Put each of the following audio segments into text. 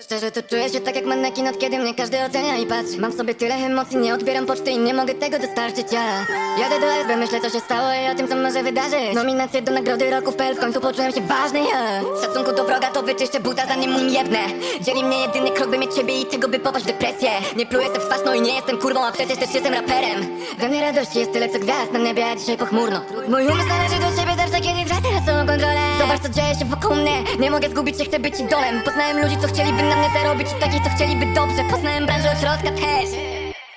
Szczerze to czuję się tak jak manekin od kiedy mnie każdy ocenia i patrzy. Mam w sobie tyle emocji, nie odbieram poczty i nie mogę tego dostarczyć ja. Jadę do SB, myślę co się stało i o tym co może wydarzyć. Nominacje do nagrody roku w PL, w końcu poczułem się ważny ja. Z szacunku do wroga to wyczyszczę buta zanim mu jebnę Dzieli mnie jedyny krok by mieć ciebie i tego by popaść w depresję. Nie pluję se w twarz, no i nie jestem kurwą, a przecież też jestem raperem. We mnie radości jest tyle co gwiazd na niebie, a dzisiaj pochmurno. Mój umysł należy do siebie zawsze kiedy tracę na sobą kontrolę. Zobacz co dzieje się wokół mnie, nie mogę zgubić się, chcę być idolem. Poznałem ludzi co chcieliby na mnie zarobić i takich co chcieliby dobrze. Poznałem branżę od środka też.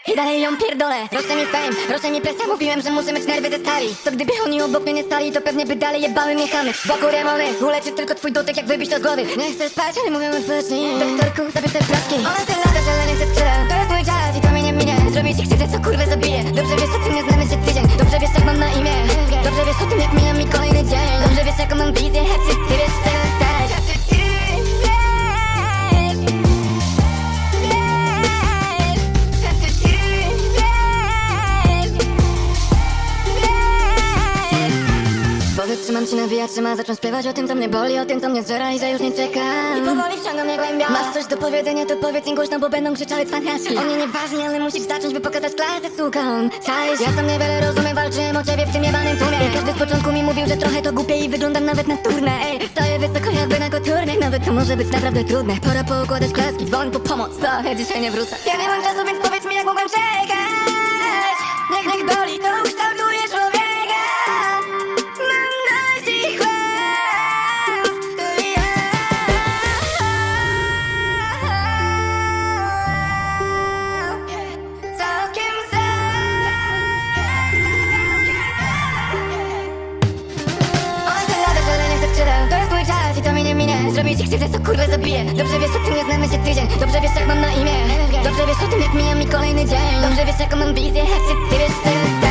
I dalej ją pierdolę. Rośnie mi fame, rośnie mi presja. Mówiłem, że muszę mieć nerwy ze stali. Co gdyby oni obok mnie nie stali To pewnie by dalej jebały mnie chamy. Wokół remony, uleczy tylko twój dotyk Jak wybić to z głowy. Nie chcę spać, ale mówię odpocznij Doktorku, zabierz te plaski Ona tyle lata, nie chcę strzelać To jest mój czas i to mnie nie minie. Zrobię ci krzywdę, co kurwę zabiję Dobrze wiesz o tym, nie czy mam ci nawijać, czy ma zacząć śpiewać o tym, co mnie boli, o tym, co mnie zżera i że już nie czekam. I powoli wciągam mnie głębia Masz coś do powiedzenia, to powiedz im głośno, bo będą krzyczały cwaniaczki. Oni nieważni, ale musisz zacząć, by pokazać klasę, suką. Cześć, ja sam niewiele rozumiem, walczyłem o ciebie w tym jebanym tłumie I każdy z początku mi mówił, że trochę to głupie i wyglądam nawet na turne Ej, stoję wysoko jakby na koturnych, nawet to może być naprawdę trudne. Pora poukładać klaski, dzwoń po pomoc, ja dzisiaj nie wrócę. Ja nie mam czasu, więc powiedz mi, jak mogłem czekać Zrobię ci krzywdę, co kurwę zabiję. Dobrze wiesz o tym, nie znamy się tydzień. Dobrze wiesz jak mam na imię. Dobrze wiesz o tym, jak mija mi kolejny dzień. Dobrze wiesz jaką mam wizję. Czy ty wiesz chcesz